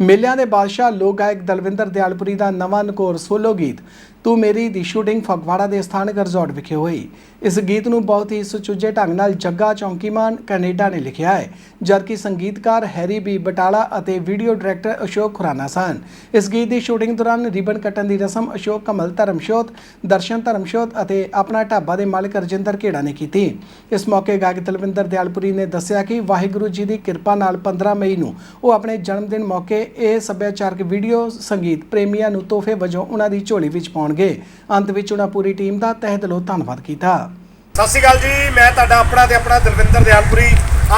ਮੇਲਿਆਂ ਦੇ ਬਾਦਸ਼ਾਹ ਲੋਕ ਗਾਇਕ ਦਲਵਿੰਦਰ ਦਿਆਲਪੁਰੀ ਦਾ ਨਵਾਂ ਨਕੋਰ ਸੋਲੋ ਗੀਤ, ਤੂੰ ਮੇਰੀ ਦੀ ਸ਼ੂਟਿੰਗ ਫਗਵਾੜਾ ਦੇ ਸਥਾਨਕ ਰਿਜ਼ੋਰਟ ਵਿਖੇ ਹੋਈ। ਇਸ ਗੀਤ ਨੂੰ ਬਹੁਤ ਹੀ ਸੁਚੱਜੇ ਢੰਗ ਨਾਲ ਜੱਗਾ ਚੌਂਕੀਮਾਨ ਕੈਨੇਡਾ ਨੇ ਲਿਖਿਆ ਹੈ, ਜਦਕਿ ਸੰਗੀਤਕਾਰ ਹੈਰੀ ਬੀ ਬਟਾਲਾ ਅਤੇ ਵੀਡੀਓ ਡਾਇਰੈਕਟਰ ਅਸ਼ੋਕ ਖੁਰਾਨਾ ਸਨ। ਇਸ ਗੀਤ ਦੀ ਸ਼ੂਟਿੰਗ ਦੌਰਾਨ ਰਿਬਨ ਕੱਟਣ ਦੀ ਰਸਮ ਅਸ਼ੋਕ ਕਮਲ ਧਰਮਸ਼ੋਤ, ਦਰਸ਼ਨ ਧਰਮਸ਼ੋਤ ਅਤੇ ਆਪਣਾ ਢਾਬਾ ਦੇ ਮਾਲਕ ਰਜਿੰਦਰ ਘੇੜਾ ਨੇ ਕੀਤੀ। ਇਸ ਮੌਕੇ ਗਾਇਕ ਦਲਵਿੰਦਰ ਦਿਆਲਪੁਰੀ ਨੇ ਦੱਸਿਆ ਕਿ ਵਾਹਿਗੁਰੂ ਜੀ ਦੀ ਕਿਰਪਾ ਨਾਲ 15 ਮਈ ਨੂੰ ਉਹ ਆਪਣੇ ਜਨਮ ਦਿਨ ਮੌਕੇ ਇਹ ਸੱਭਿਆਚਾਰਕ ਵੀਡੀਓ ਸੰਗੀਤ ਪ੍ਰੇਮੀਆਂ ਨੂੰ ਤੋਹਫੇ ਵਜੋਂ ਉਹਨਾਂ ਦੀ ਝੋਲੀ ਵਿੱਚ ਪਾਉਣਗੇ। ਅੰਤ ਵਿੱਚ ਉਹਨਾਂ ਪੂਰੀ ਟੀਮ ਦਾ ਤਹਿ ਦਿਲੋਂ ਧੰਨਵਾਦ ਕੀਤਾ। ਸਤਿ ਸ਼੍ਰੀ ਅਕਾਲ ਜੀ, ਮੈਂ ਤੁਹਾਡਾ ਆਪਣਾ ਤੇ ਆਪਣਾ ਦਲਵਿੰਦਰ ਦਿਆਲਪੁਰੀ।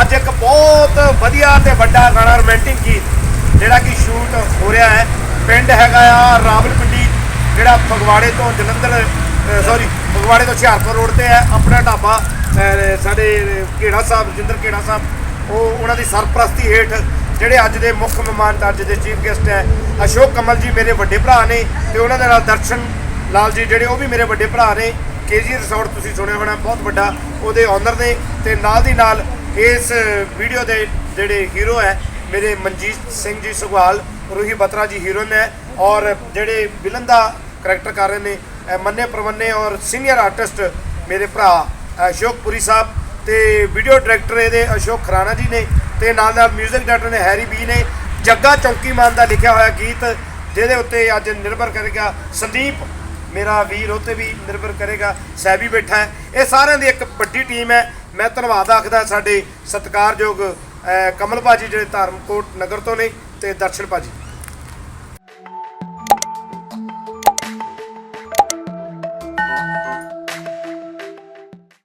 ਅੱਜ ਇੱਕ ਬਹੁਤ ਵਧੀਆ ਤੇ ਵੱਡਾ ਗਾਣਾ ਰੋਮਾਂਟਿਕ ਗੀਤ, ਜਿਹੜਾ ਕਿ ਸ਼ੂਟ ਹੋ ਰਿਹਾ ਹੈ। ਪਿੰਡ ਹੈਗਾ ਆ ਰਾਵਲਪਿੰਡੀ, ਜਿਹੜਾ ਫਗਵਾੜੇ ਤੋਂ ਜਲੰਧਰ ਸੌਰੀ ਫਗਵਾੜੇ ਤੋਂ ਹੁਸ਼ਿਆਰਪੁਰ ਰੋਡ ਤੇ ਹੈ। ਆਪਣਾ ਢਾਬਾ ਸਾਡੇ ਘੇੜਾ ਸਾਹਿਬ ਜਿੰਦਰ ਘੇੜਾ ਸਾਹਿਬ, ਉਹ ਉਹਨਾਂ ਦੀ ਸਰਪ੍ਰਸਤੀ ਹੇਠ ਜਿਹੜੇ ਅੱਜ ਦੇ ਮੁੱਖ ਮਹਿਮਾਨ ਅੱਜ ਦੇ ਚੀਫ ਗੈਸਟ ਹੈ, ਅਸ਼ੋਕ ਕਮਲ ਜੀ ਮੇਰੇ ਵੱਡੇ ਭਰਾ ਨੇ ਤੇ ਉਹਨਾਂ ਦੇ ਨਾਲ ਦਰਸ਼ਨ ਲਾਲ ਜੀ ਜਿਹੜੇ ਉਹ ਵੀ ਮੇਰੇ ਵੱਡੇ ਭਰਾ ਨੇ। ਕੇਜੀ ਰਿਸੋਰਟ ਤੁਸੀਂ ਸੁਣਿਆ ਹੋਣਾ, ਬਹੁਤ ਵੱਡਾ ਉਹਦੇ ਓਨਰ ਨੇ ਤੇ ਨਾਲ ਦੀ ਨਾਲ ਇਸ ਵੀਡੀਓ ਦੇ ਜਿਹੜੇ ਹੀਰੋ ਹੈ, ਮੇਰੇ ਮਨਜੀਤ ਸਿੰਘ ਜੀ ਸੁਗਵਾਲ, ਰੂਹੀ ਬਤਰਾ ਜੀ ਹੀਰੋਇਨ ਹੈ ਔਰ ਜਿਹੜੇ ਵਿਲਨ ਦਾ ਕਰੈਕਟਰ ਕਰ ਰਹੇ ਨੇ ਮੰਨੇ ਪ੍ਰਵੰਨੇ ਔਰ ਸੀਨੀਅਰ ਆਰਟਿਸਟ ਮੇਰੇ ਭਰਾ ਅਸ਼ੋਕ ਪੁਰੀ ਸਾਹਿਬ ਤੇ ਵੀਡੀਓ ਡਾਇਰੈਕਟਰ ਇਹਦੇ ਅਸ਼ੋਕ ਖਰਾਣਾ ਜੀ ਨੇ ਤੇ ਨਾਲ ਨਾਲ 뮤직 ਡਾਇਰੈਕਟਰ ਨੇ ਹੈਰੀ ਬੀ ਨੇ ਜੱਗਾ ਚੌਕੀਮਾਨ ਦਾ ਲਿਖਿਆ ਹੋਇਆ ਗੀਤ, ਜਿਹਦੇ ਉੱਤੇ ਅੱਜ ਨਿਰਭਰ ਕਰੇਗਾ ਸੰਦੀਪ, ਮੇਰਾ ਵੀਰ ਉਤੇ ਵੀ ਨਿਰਭਰ ਕਰੇਗਾ, ਸਹਿਬੀ ਬੈਠਾ ਹੈ। ਇਹ ਸਾਰਿਆਂ ਦੀ ਇੱਕ ਵੱਡੀ ਟੀਮ ਹੈ। ਮੈਂ ਧੰਨਵਾਦ ਆਖਦਾ ਸਾਡੇ ਸਤਿਕਾਰਯੋਗ ਕਮਲ ਭਾਜੀ ਜਿਹੜੇ ਧਰਮਕੋਟ ਨਗਰ ਤੋਂ ਨੇ ਤੇ ਦਰਸ਼ਨ ਭਾਜੀ।